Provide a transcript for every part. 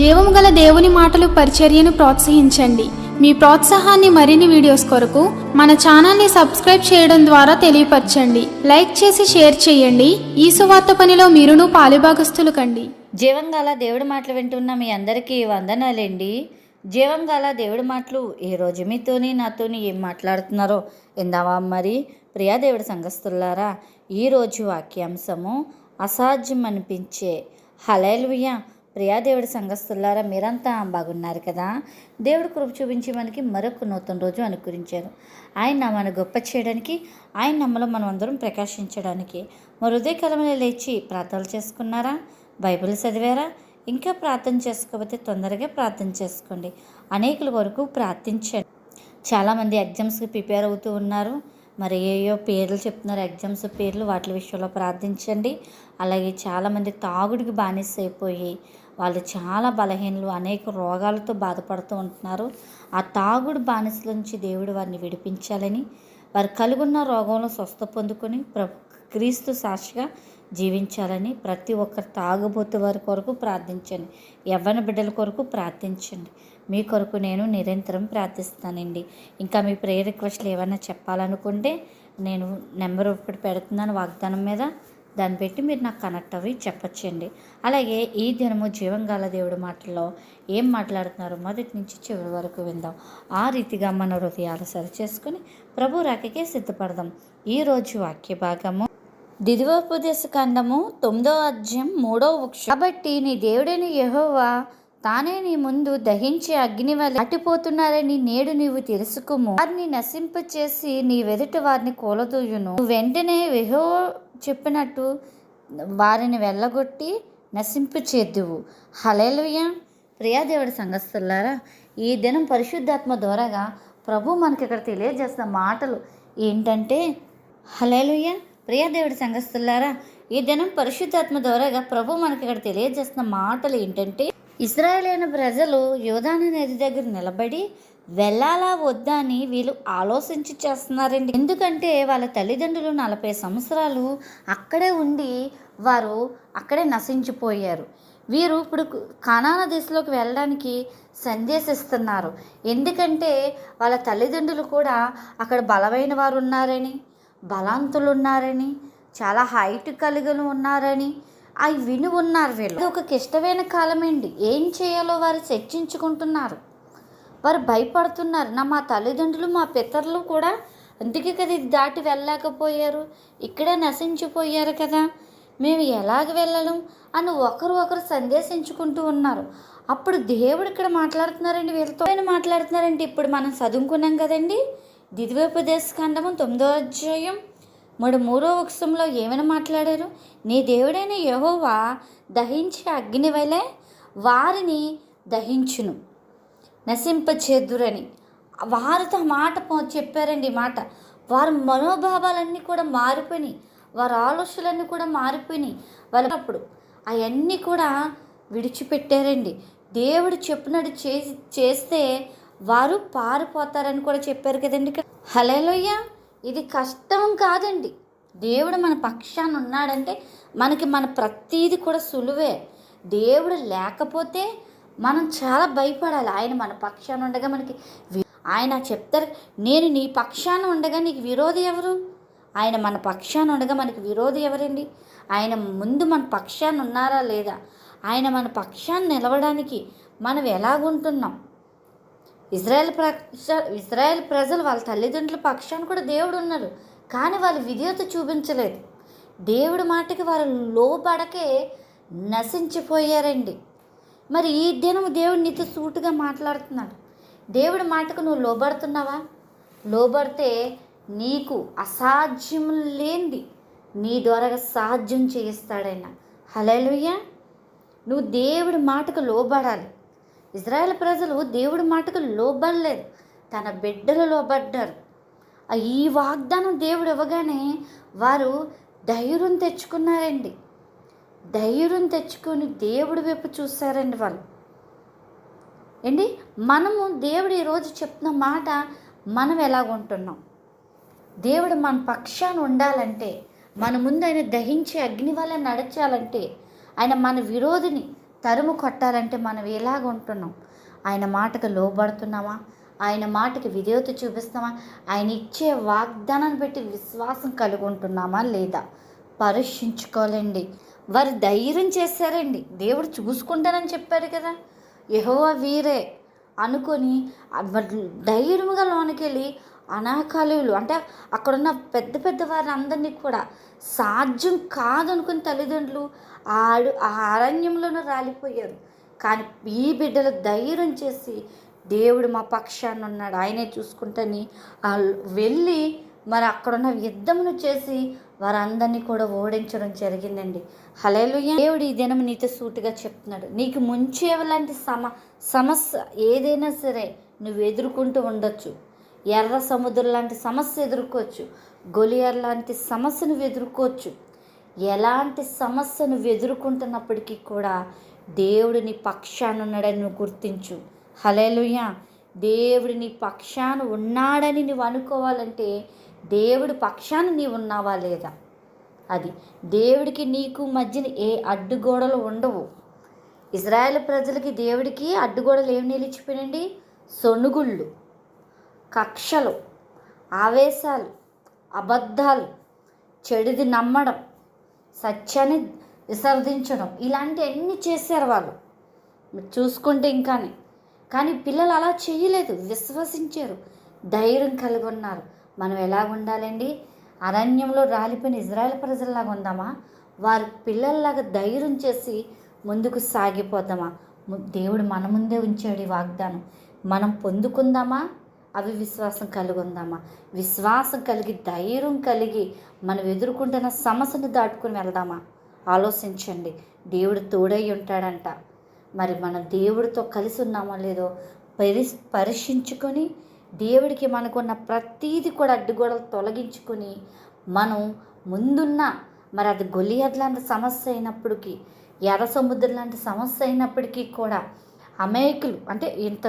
జీవము గల దేవుని మాటలు పరిచర్యను ప్రోత్సహించండి. మీ ప్రోత్సాహాన్ని మరిన్ని వీడియోస్ కొరకు మన ఛానల్ని సబ్స్క్రైబ్ చేయడం ద్వారా తెలియపరచండి. లైక్ చేసి షేర్ చేయండి. ఈ సువార్త పనిలో మీరును పాలుభాగస్తులు కండి. జీవంగాల దేవుడి మాటలు వింటున్న మీ అందరికీ వందనాలండి. జీవంగాల దేవుడి మాటలు ఈ రోజు మీతోని నాతోని ఏం మాట్లాడుతున్నారో ఇందావా మరి? ప్రియా దేవుడి సంఘస్థులారా ఈరోజు వాక్యాంశము అసాధ్యం అనిపించే హలేలుయ ప్రియా దేవుడి సంఘస్థులారా మీరంతా బాగున్నారు కదా? దేవుడు కృప చూపించి మనకి మరొక నూతన రోజు అనుకరించారు. ఆయన మన గొప్ప చేయడానికి ఆయన నమ్మలో మనం అందరం ప్రకాశించడానికి. మరి ఉదయకాలంలో లేచి ప్రార్థనలు చేసుకున్నారా? బైబిల్ చదివారా? ఇంకా ప్రార్థన చేసుకోకపోతే తొందరగా ప్రార్థన చేసుకోండి. అనేకుల వరకు ప్రార్థించండి. చాలామంది ఎగ్జామ్స్కి ప్రిపేర్ అవుతూ ఉన్నారు. మరి ఏయో పేర్లు చెప్తున్నారు. ఎగ్జామ్స్ పేర్లు వాటి విషయంలో ప్రార్థించండి. అలాగే చాలామంది తాగుడికి బానిస అయిపోయి వాళ్ళు చాలా బలహీనలు అనేక రోగాలతో బాధపడుతూ ఉంటున్నారు. ఆ తాగుడు బానిసల నుంచి దేవుడు వారిని విడిపించాలని వారు కలుగున్న రోగంలో స్వస్థ పొందుకొని ప్ర క్రీస్తు సాక్షిగా జీవించాలని ప్రతి ఒక్కరు తాగుబోతు వారి కొరకు ప్రార్థించండి. యవ్వన బిడ్డల కొరకు ప్రార్థించండి. మీ కొరకు నేను నిరంతరం ప్రార్థిస్తానండి. ఇంకా మీ ప్రేయర్ రిక్వెస్ట్లు ఏమైనా చెప్పాలనుకుంటే నేను నెంబర్ ఒకటి పెడుతున్నాను వాగ్దానం మీద. దాన్ని పెట్టి మీరు నాకు కనెక్ట్ అవి చెప్పచ్చండి. అలాగే ఈ దినము జీవంగాల దేవుడి మాటల్లో ఏం మాట్లాడుతున్నారో మొదటి నుంచి చివరి వరకు విందాం. ఆ రీతిగా మన హృదయాలు సరిచేసుకొని ప్రభు రాకకే సిద్ధపడదాం. ఈరోజు వాక్య భాగము దిదివోపదేశ కాండము తొమ్మిదో అధ్యాయం మూడో వృక్షం కాబట్టి నీ దేవుడైన యహోవా తానే నీ ముందు దహించే అగ్ని వల్ల దాటిపోతున్నారని నేడు నీవు తెలుసుకుము. వారిని నశింపచేసి నీ వెదుట వారిని కూలదూయును. వెంటనే విహో చెప్పినట్టు వారిని వెళ్ళగొట్టి నశింపు చేద్దువు. హలేలుయ ప్రియాదేవుడి సంఘస్థులారా ఈ దినం పరిశుద్ధాత్మ ద్వారాగా ప్రభు మనకి ఇక్కడ తెలియజేస్తున్న మాటలు ఏంటంటే హలేలుయ ప్రియాదేవుడి సంఘస్థులారా ఈ దినం పరిశుద్ధాత్మ ద్వారాగా ప్రభు మనకి ఇక్కడ తెలియజేస్తున్న మాటలు ఏంటంటే ఇస్రాయేలైన ప్రజలు యోధాన నది దగ్గర నిలబడి వెళ్ళాలా వద్దా అని వీళ్ళు ఆలోచించి చేస్తున్నారండి. ఎందుకంటే వాళ్ళ తల్లిదండ్రులు నలభై సంవత్సరాలు అక్కడే ఉండి వారు అక్కడే నశించిపోయారు. వీరు ఇప్పుడు కణాన దిశలోకి వెళ్ళడానికి సందేశిస్తున్నారు. ఎందుకంటే వాళ్ళ తల్లిదండ్రులు కూడా అక్కడ బలమైన వారు ఉన్నారని బలాంతులు ఉన్నారని చాలా హైట్ కలిగిన ఉన్నారని అవి విని ఉన్నారు వీళ్ళు. ఇది ఒక క్లిష్టమైన కాలమేంటి ఏం చేయాలో వారు చర్చించుకుంటున్నారు. వారు భయపడుతున్నారు. నా మా తల్లిదండ్రులు మా పితరులు కూడా అందుకే కదా ఇది దాటి వెళ్ళలేకపోయారు. ఇక్కడే నశించిపోయారు కదా. మేము ఎలాగ వెళ్ళలేం అని ఒకరు ఒకరు సందేశించుకుంటూ ఉన్నారు. అప్పుడు దేవుడు ఇక్కడ మాట్లాడుతున్నారండి వీళ్ళతో. ఆయన మాట్లాడుతున్నారండి ఇప్పుడు మనం చదువుకున్నాం కదండి. దిదివోపదేశ ఖండము తొమ్మిదో అధ్యాయం మూడు మూడో వృక్షంలో ఏమైనా మాట్లాడారు? నీ దేవుడైన యహోవా దహించే అగ్ని వలె వారిని దహించును. నశింపచేదురని. వారితో మాట చెప్పారండి మాట. వారి మనోభావాలన్నీ కూడా మారిపోయినాయి. వారి ఆలోచనలన్నీ కూడా మారిపోయినాయి. వాళ్ళప్పుడు అవన్నీ కూడా విడిచిపెట్టారండి. దేవుడు చెప్పినట్టు చేసి చేస్తే వారు పారిపోతారని కూడా చెప్పారు కదండి ఇక్కడ. ఇది కష్టం కాదండి. దేవుడు మన పక్షాన ఉన్నాడంటే మనకి మన ప్రతీది కూడా సులువే. దేవుడు లేకపోతే మనం చాలా భయపడాలి. ఆయన మన పక్షాన ఉండగా మనకి ఆయన చెప్తారు నేను నీ పక్షాన ఉండగా నీకు విరోధి ఎవరు? ఆయన మన పక్షాన ఉండగా మనకి విరోధి ఎవరండి? ఆయన ముందు మన పక్షాన ఉన్నారా లేదా? ఆయన మన పక్షాన్ని నిలవడానికి మనం ఎలాగుంటున్నాం? ఇజ్రాయెల్ ప్రజ ఇజ్రాయెల్ ప్రజలు వాళ్ళ తల్లిదండ్రుల పక్షాన్ని కూడా దేవుడు ఉన్నారు. కానీ వాళ్ళు విధేయత చూపించలేదు. దేవుడి మాటకి వారు లోబడకే నశించిపోయారండి. మరి ఈ దినం దేవుడు నీతో సూటుగా మాట్లాడుతున్నాడు. దేవుడి మాటకు నువ్వు లోబడుతున్నావా? లోబడితే నీకు అసాధ్యం లేనిది నీ ద్వారా సాధ్యం చేయిస్తాడైనా. హలేలుయ్య నువ్వు దేవుడి మాటకు లోబడాలి. ఇజ్రాయెల్ ప్రజలు దేవుడి మాటకు లోబడలేదు. తన బిడ్డలు లోబడ్డారు. ఈ వాగ్దానం దేవుడు ఇవ్వగానే వారు ధైర్యం తెచ్చుకున్నారండి. ధైర్యం తెచ్చుకొని దేవుడి వైపు చూశారండి వాళ్ళు. ఏంటి? మనము దేవుడు ఈరోజు చెప్తున్న మాట మనం ఎలాగుంటున్నాం? దేవుడు మన పక్షాన ఉండాలంటే మన ముందు ఆయన దహించే అగ్ని వల్ల నడచాలంటే ఆయన మన విరోధిని తరుము కొట్టాలంటే మనం ఎలాగ ఉంటున్నాం? ఆయన మాటకు లోబడుతున్నామా? ఆయన మాటకి విధేయత చూపిస్తామా? ఆయన ఇచ్చే వాగ్దానాన్ని బట్టి విశ్వాసం కలిగి ఉంటున్నామా లేదా? పరీక్షించుకోవాలండి. వారు ధైర్యం చేశారండి. దేవుడు చూసుకుంటానని చెప్పారు కదా. యెహోవా వీరే అనుకొని ధైర్యంగా లోనికి వెళ్ళి అనాకాలులు. అంటే అక్కడున్న పెద్ద పెద్ద వారిని అందరినీ కూడా సాధ్యం కాదనుకుని తల్లిదండ్రులు ఆడు ఆ అరణ్యంలోనే రాలిపోయారు. కానీ ఈ బిడ్డలు ధైర్యం చేసి దేవుడు మా పక్షాన్ని ఉన్నాడు. ఆయనే చూసుకుంటని వెళ్ళి మరి అక్కడున్న యుద్ధమును చేసి వారందరినీ కూడా ఓడించడం జరిగిందండి. హలేలుయ దేవుడు ఈ దినం నీతో సూటిగా చెప్తున్నాడు. నీకు ముంచేవలాంటి సమ సమస్య ఏదైనా సరే నువ్వు ఎదుర్కొంటూ ఉండొచ్చు. ఎర్ర సముద్రం లాంటి సమస్య ఎదుర్కోవచ్చు. గొలియర్ లాంటి సమస్యను ఎదుర్కోవచ్చు. ఎలాంటి సమస్యను ఎదుర్కొంటున్నప్పటికీ కూడా దేవుడిని నీ పక్షాన ఉన్నాడని నువ్వు గుర్తించు. హలేలుయ దేవుడిని నీ పక్షాన ఉన్నాడని నువ్వు అనుకోవాలంటే దేవుడి పక్షాన నీవు ఉన్నావా లేదా? అది దేవుడికి నీకు మధ్యన ఏ అడ్డుగోడలు ఉండవు. ఇజ్రాయెల్ ప్రజలకి దేవుడికి అడ్డుగోడలు ఏమి నిలిచిపోయినండి సొనుగుళ్ళు. కక్షలు ఆవేశాలు అబద్ధాలు చెడుది నమ్మడం సత్యాన్ని విసర్జించడం ఇలాంటివన్నీ చేశారు వాళ్ళు. చూసుకుంటే ఇంకానే. కానీ పిల్లలు అలా చేయలేదు విశ్వసించారు ధైర్యం కలిగి ఉన్నారు. మనం ఎలా ఉండాలండి? అరణ్యంలో రాలిపోయిన ఇజ్రాయెల్ ప్రజల్లాగా ఉందామా? వారి పిల్లల్లాగా ధైర్యం చేసి ముందుకు సాగిపోతామా? దేవుడు మన ముందే ఉంచాడు ఈ వాగ్దానం. మనం పొందుకుందామా? అవి విశ్వాసం కలిగి ఉందామా విశ్వాసం కలిగి ధైర్యం కలిగి మనం ఎదుర్కొంటున్న సమస్యను దాటుకుని వెళ్దామా? ఆలోచించండి. దేవుడు తోడై ఉంటాడంట. మరి మనం దేవుడితో కలిసి ఉన్నామో లేదో పరి పరీక్షించుకొని దేవుడికి మనకున్న ప్రతీది కూడా అడ్డుగోడలు తొలగించుకొని మనం ముందున్న మరి అది గొలియద్ లాంటి సమస్య అయినప్పటికీ ఎర్ర సముద్రం లాంటి సమస్య అయినప్పటికీ కూడా అమాయకులు అంటే ఇంత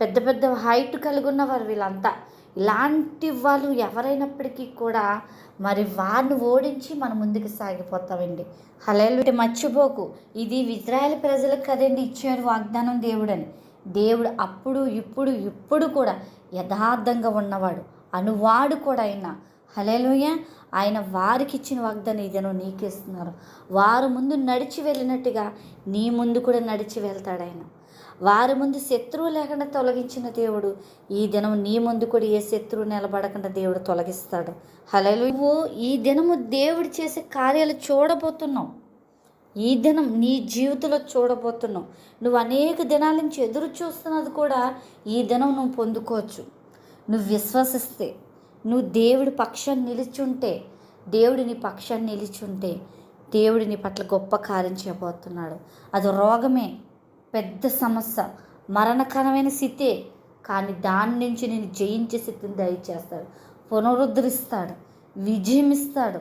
పెద్ద పెద్ద హైట్ కలిగి ఉన్నవారు వీళ్ళంతా. ఇలాంటి వాళ్ళు ఎవరైనప్పటికీ కూడా మరి వారిని ఓడించి మనం ముందుకు సాగిపోతామండి. హలేలు మర్చిపోకు. ఇది ఇజ్రాయెల్ ప్రజలకు కదండి ఇచ్చారు వాగ్దానం దేవుడని. దేవుడు అప్పుడు ఇప్పుడు ఇప్పుడు కూడా యథార్థంగా ఉన్నవాడు. అనువాడు కూడా అయినా హలేలుయ ఆయన వారికి ఇచ్చిన వాగ్దానం ఇదేనో నీకు ఇస్తున్నారు. వారు ముందు నడిచి వెళ్ళినట్టుగా నీ ముందు కూడా నడిచి వెళ్తాడు ఆయన. వారి ముందు శత్రువు లేకుండా తొలగించిన దేవుడు ఈ దినం నీ ముందు కూడా ఏ శత్రువు నిలబడకుండా దేవుడు తొలగిస్తాడు. హలేలు నువ్వు ఈ దినము దేవుడు చేసే కార్యాలు చూడబోతున్నావు. ఈ దినం నీ జీవితంలో చూడబోతున్నావు. నువ్వు అనేక దినాల నుంచి ఎదురు చూస్తున్నది కూడా ఈ దినం నువ్వు పొందుకోవచ్చు. నువ్వు విశ్వసిస్తే నువ్వు దేవుడి పక్షాన్ని నిలిచుంటే దేవుడి నీ పక్షాన్ని నిలిచుంటే దేవుడి నీ పట్ల గొప్ప కార్యం చేయబోతున్నాడు. అది రోగమే పెద్ద సమస్య మరణకరమైన స్థితే. కానీ దాని నుంచి నేను జయించే స్థితిని దయచేస్తాడు. పునరుద్ధరిస్తాడు విజయం ఇస్తాడు.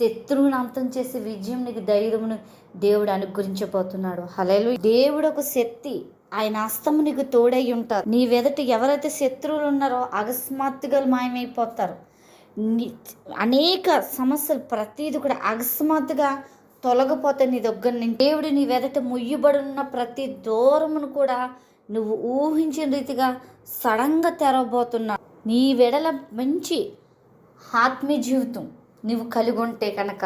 శత్రువుని అంతం చేసే విజయం నీకు ధైర్యమును దేవుడు అనుగ్రహించబోతున్నాడు. హలేలు దేవుడు ఒక శక్తి. ఆయన హస్తము నీకు తోడై ఉంటారు. నీ వెదట ఎవరైతే శత్రువులు ఉన్నారో అకస్మాత్తుగా మాయమైపోతారు. అనేక సమస్యలు ప్రతిది కూడా అకస్మాత్తుగా తొలగపోతే నీ దగ్గర నేను దేవుడు నీ వెదట ముయ్యబడున్న ప్రతి దూరమును కూడా నువ్వు ఊహించిన రీతిగా సడన్గా తెరవబోతున్నావు. నీ వెడల మంచి ఆత్మీయ జీవితం నువ్వు కలిగి ఉంటే కనుక.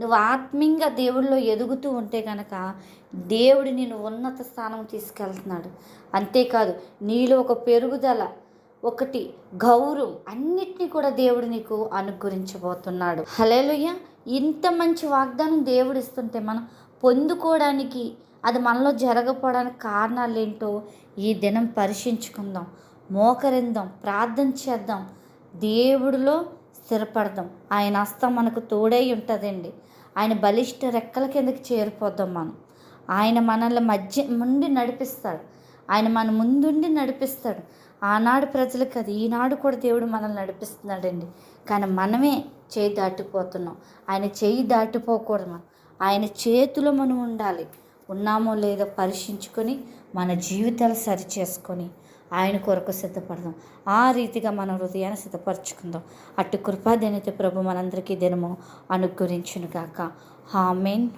నువ్వు ఆత్మీయంగా దేవుడిలో ఎదుగుతూ ఉంటే కనుక దేవుడు నేను ఉన్నత స్థానం తీసుకెళ్తున్నాడు. అంతేకాదు నీలో ఒక పెరుగుదల ఒకటి గౌరవం అన్నిటినీ కూడా దేవుడు నీకు అనుగ్రహించబోతున్నాడు. హలేలుయ్య ఇంత మంచి వాగ్దానం దేవుడు ఇస్తుంటే మనం పొందుకోవడానికి అది మనలో జరగపోవడానికి కారణాలు ఏంటో ఈ దినం పరీక్షించుకుందాం మోకరిందాం ప్రార్థన చేద్దాం. దేవుడిలో స్థిరపడదాం. ఆయన హస్తం మనకు తోడై ఉంటుందండి. ఆయన బలిష్ట రెక్కల కిందకి చేరిపోద్దాం మనం. ఆయన మనల్ని మధ్య నుండి నడిపిస్తాడు. ఆయన మన ముందుండి నడిపిస్తాడు. ఆనాడు ప్రజలకు అది ఈనాడు కూడా దేవుడు మనల్ని నడిపిస్తున్నాడండి. కానీ మనమే చేయి దాటిపోతున్నాం. ఆయన చేయి దాటిపోకూడదు. మనం ఆయన చేతిలో మనం ఉండాలి. ఉన్నామో లేదో పరీక్షించుకొని మన జీవితాలు సరి చేసుకొని ఆయన కొరకు సిద్ధపడదాం. ఆ రీతిగా మన హృదయాన్ని సిద్ధపరచుకుందాం. అటు కృపాదనైతే ప్రభు మనందరికీ దినము అనుగ్రహించును గాక హామ్